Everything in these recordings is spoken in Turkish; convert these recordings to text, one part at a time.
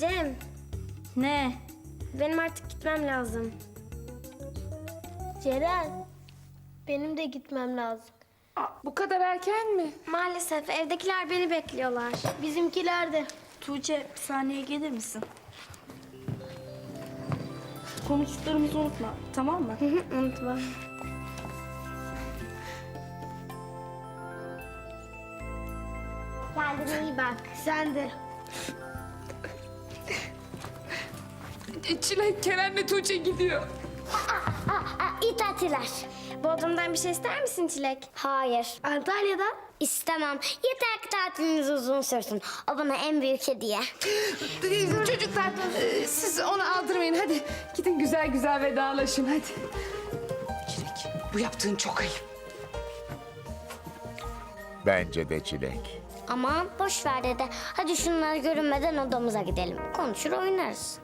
Cem, Ne? benim artık gitmem lazım. Ceren, benim de gitmem lazım. Aa, bu kadar erken mi? Maalesef evdekiler beni bekliyorlar. Bizimkiler de. Tuğçe bir saniye gelir misin? Konuştuklarımızı unutma tamam mı? Unutma. Kendine iyi bak. Sen de. E, Çilek Kerem'le Tuğçe gidiyor. iyi tatiller. Bodrum'dan bir şey ister misin Çilek? Hayır. Antalya'dan. istemem. Yeter ki tatiliniz uzun sürsün. O bana en büyük hediye. Çocuklar e, siz onu aldırmayın hadi. Gidin güzel güzel vedalaşın hadi. Çilek bu yaptığın çok ayıp. Bence de çilek. Aman boş ver dede. Hadi şunları görünmeden odamıza gidelim. Konuşur oynarız.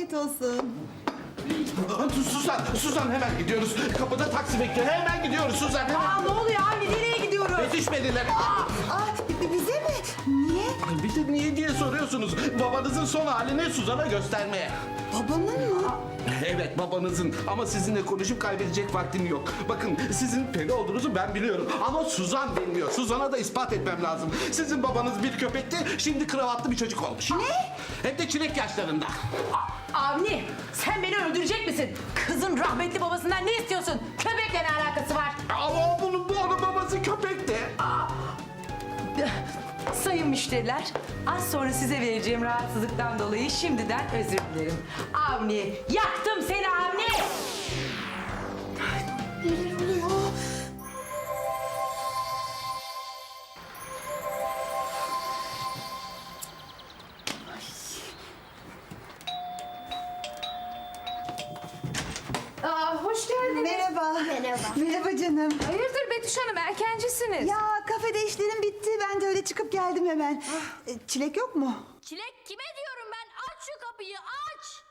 Afiyet olsun. Suzan, Suzan hemen gidiyoruz. Kapıda taksi bekliyor. Hemen gidiyoruz Suzan. Hemen. Aa, ne oluyor anne? Nereye gidiyoruz? Yetişmediler. Aa, bi- bize mi? Niye? Bir de niye diye soruyorsunuz. Babanızın son halini Suzan'a göstermeye. Babamın mı? Evet babanızın ama sizinle konuşup kaybedecek vaktim yok. Bakın sizin peri olduğunuzu ben biliyorum ama Suzan deniliyor. Suzan'a da ispat etmem lazım. Sizin babanız bir köpekti, şimdi kravatlı bir çocuk olmuş. Ne? Hem de çilek yaşlarında. Avni sen beni öldürecek misin? Kızın rahmetli babasından ne istiyorsun? Köpekle ne alakası var? Ama bunun bu onun babası köpekti. Sayın müşteriler, az sonra size vereceğim rahatsızlıktan dolayı şimdiden özür dilerim. Avni, yaktım seni Avni! Neler oluyor? Merhaba. Merhaba. Canım. Hayırdır Betüş Hanım erkencisiniz. Ya kafede işlerim bitti. Ben de öyle çıkıp geldim hemen. E, Çilek yok mu? Çilek kime diyorum ben? Aç şu kapıyı aç.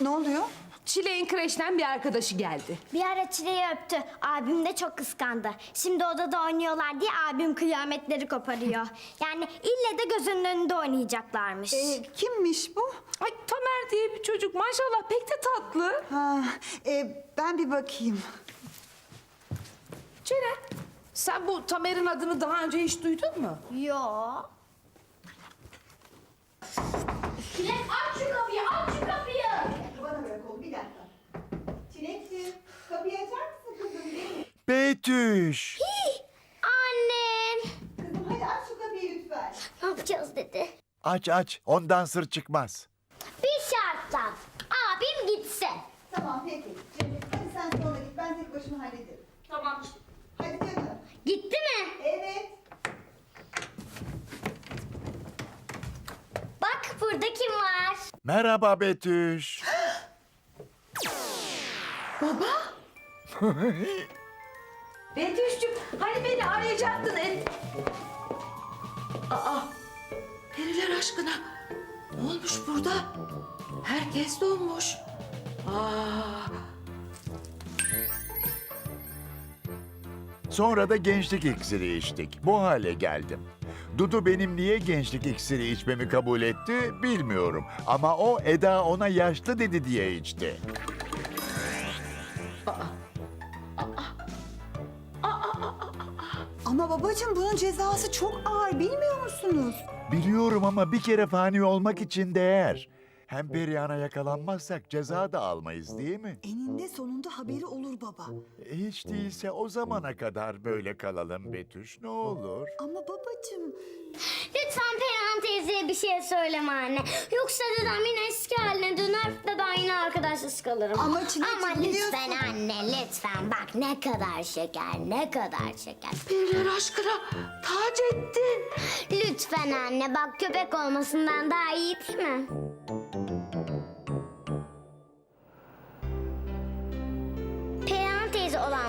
Ne oluyor? Çileğin kreşten bir arkadaşı geldi. Bir ara çileyi öptü. Abim de çok kıskandı. Şimdi odada oynuyorlar diye abim kıyametleri koparıyor. Yani ille de gözünün önünde oynayacaklarmış. E, kimmiş bu? Ay Tamer diye bir çocuk maşallah pek de tatlı. Ha, e, ben bir bakayım. Ceren sen bu Tamer'in adını daha önce hiç duydun mu? Yo. Çilek aç şu kapıyı aç şu kapıyı. Bana bırak oğlum bir dakika. Çilekciğim kapıyı açar mısın kızım? Betüş! Annem. Kızım hadi aç şu kapıyı lütfen. Ne yapacağız dedi. Aç aç, ondan sır çıkmaz. Bir şartla. Abim gitsin. Tamam peki. Cemil hadi sen sonra git. Ben tek başıma hallederim. Tamam. Hadi canım. Gitti mi? Evet. Bak burada kim var? Merhaba Betüş. Betüş'cüm hani beni arayacaktın. E... Aa, periler aşkına. Ne olmuş burada? Herkes donmuş. Aa, Sonra da gençlik iksiri içtik. Bu hale geldim. Dudu benim niye gençlik iksiri içmemi kabul etti bilmiyorum. Ama o Eda ona yaşlı dedi diye içti. Ama babacığım bunun cezası çok ağır bilmiyor musunuz? Biliyorum ama bir kere fani olmak için değer. Hem Perihan'a yakalanmazsak ceza da almayız değil mi? Eninde sonunda haberi olur baba. Hiç değilse o zamana kadar böyle kalalım Betüş ne olur. Ama babacığım Lütfen Perihan teyzeye bir şey söyleme anne. Yoksa dedem yine eski haline döner ve ben yine arkadaşsız kalırım. Ama Ama biliyorsun- lütfen anne lütfen bak ne kadar şeker ne kadar şeker. periler aşkına tac ettin. Lütfen anne bak köpek olmasından daha iyi değil mi?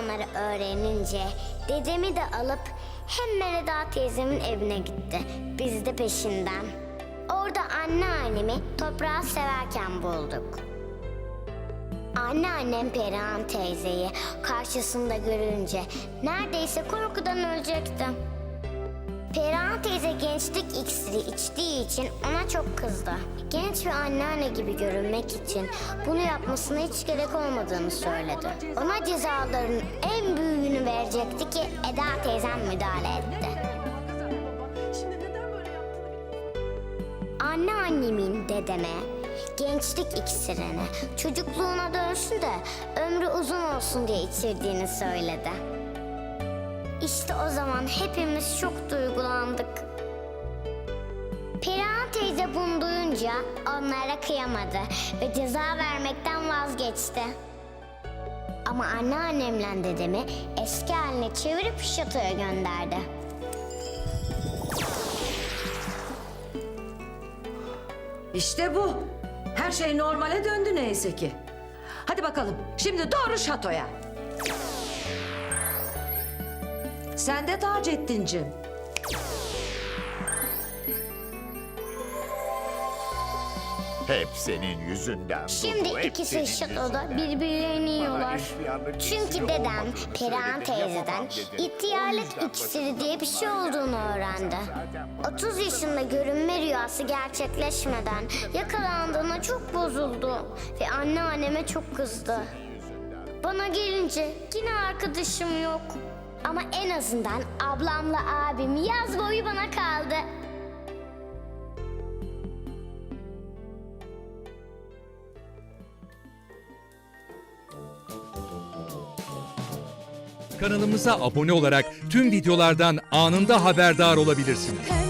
Olanları öğrenince dedemi de alıp hemen Eda teyzemin evine gitti. Biz de peşinden. Orada anneannemi toprağı severken bulduk. Anneannem Perihan teyzeyi karşısında görünce neredeyse korkudan ölecekti. Perihan teyze gençlik iksiri içtiği için ona çok kızdı. Genç ve anneanne gibi görünmek için bunu yapmasına hiç gerek olmadığını söyledi. Ona cezaların en büyüğünü verecekti ki Eda teyzem müdahale etti. Anneannemin dedeme gençlik iksirini çocukluğuna dönsün de ömrü uzun olsun diye içirdiğini söyledi. İşte o zaman hepimiz çok duygulandık. Perihan teyze bunu duyunca onlara kıyamadı ve ceza vermekten vazgeçti. Ama anneannemle dedemi eski haline çevirip şatoya gönderdi. İşte bu. Her şey normale döndü neyse ki. Hadi bakalım şimdi doğru şatoya. Sen de Taceddin'cim. Hep senin yüzünden. Şimdi Dudu, hep ikisi senin şatoda yüzünden. birbirlerini yiyorlar. Çünkü iksiri dedem olmadığını Perihan söyledim, teyzeden yapamam dedi. İhtiyarlık iksiri diye bir şey olduğunu öğrendi. 30 yaşında görünme rüyası gerçekleşmeden yakalandığına çok bozuldu ve anneanneme çok kızdı. Bana gelince yine arkadaşım yok. Ama en azından ablamla abim yaz boyu bana kaldı. Kanalımıza abone olarak tüm videolardan anında haberdar olabilirsiniz.